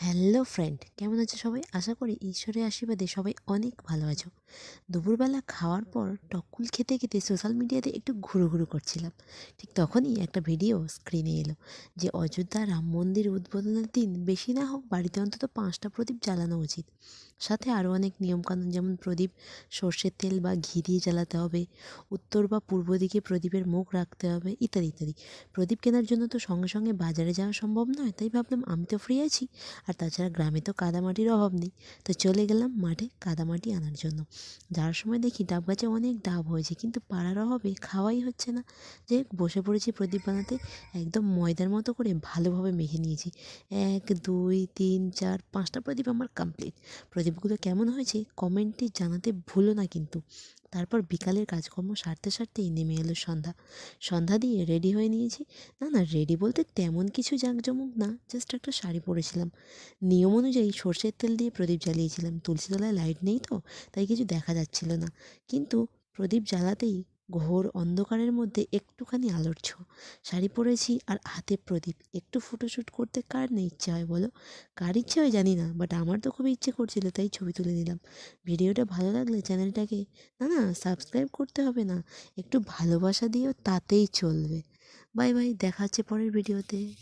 Hello friend, কেমন আছো সবাই? আশা করি ঈশ্বরের আশীর্বাদে সবাই অনেক ভালো আছো। দুপুরবেলা খাওয়ার পর টকুল খেতে খেতে সোশ্যাল মিডিয়াতে একটু ঘুরু ঘুরু করছিলাম। ঠিক তখনই একটা ভিডিও স্ক্রিনে এলো যে অযোধ্যা রাম মন্দির উদ্বোধনের দিন বেশি না হোক বাড়িতে অন্তত পাঁচটা প্রদীপ জ্বালানো উচিত। সাথে আরও অনেক নিয়মকানুন যেমন প্রদীপ সর্ষের তেল বা ঘি দিয়ে জ্বালাতে হবে, উত্তর বা পূর্ব দিকে প্রদীপের মুখ রাখতে হবে ইত্যাদি ইত্যাদি। প্রদীপ কেনার জন্য তো সঙ্গে সঙ্গে বাজারে যাওয়া সম্ভব নয়, তাই ভাবলাম আমি তো ফ্রি আছি। আর তাছাড়া গ্রামে তো কাদামাটির অভাব নেই। তো চলে গেলাম মাঠে কাদামাটি আনার জন্য। যাওয়ার সময় দেখি ডাব গাছে অনেক ডাব হয়েছে, কিন্তু পাড়ার অভাবে খাওয়াই হচ্ছে না। যে বসে পড়েছি প্রদীপ বানাতে, একদম ময়দার মতো করে ভালোভাবে মেখে নিয়েছি। এক, দুই, তিন, চার, পাঁচটা প্রদীপ আমার কমপ্লিট প্রদীপগুলো কেমন হয়েছে কমেন্টে জানাতে ভুলো না কিন্তু। তারপর বিকালের কাজকর্ম সারতে সারতেই নেমে এলো সন্ধ্যা। সন্ধ্যা দিয়ে রেডি হয়ে নিয়েছি। না না রেডি বলতে তেমন কিছু জাঁকজমক না জাস্ট একটা শাড়ি পরেছিলাম। নিয়ম অনুযায়ী সর্ষের তেল দিয়ে প্রদীপ জ্বালিয়েছিলাম। তুলসীতলায় লাইট নেই তো, তাই কিছু দেখা যাচ্ছিল না। কিন্তু প্রদীপ জ্বালাতেই ঘোর অন্ধকারের মধ্যে একটুখানি আলোর ছো শাড়ি পরেছি আর হাতে প্রদীপ। একটু ফটোশ্যুট করতে কার না ইচ্ছে হয় বলো? কার ইচ্ছে হয় জানি না বাট আমার তো খুবই ইচ্ছে করছিল, তাই ছবি তুলে নিলাম। ভিডিওটা ভালো লাগলে চ্যানেলটাকে, না না সাবস্ক্রাইব করতে হবে না, একটু ভালোবাসা দিও, তাতেই চলবে। বাই বাই, দেখা হচ্ছে পরের ভিডিওতে।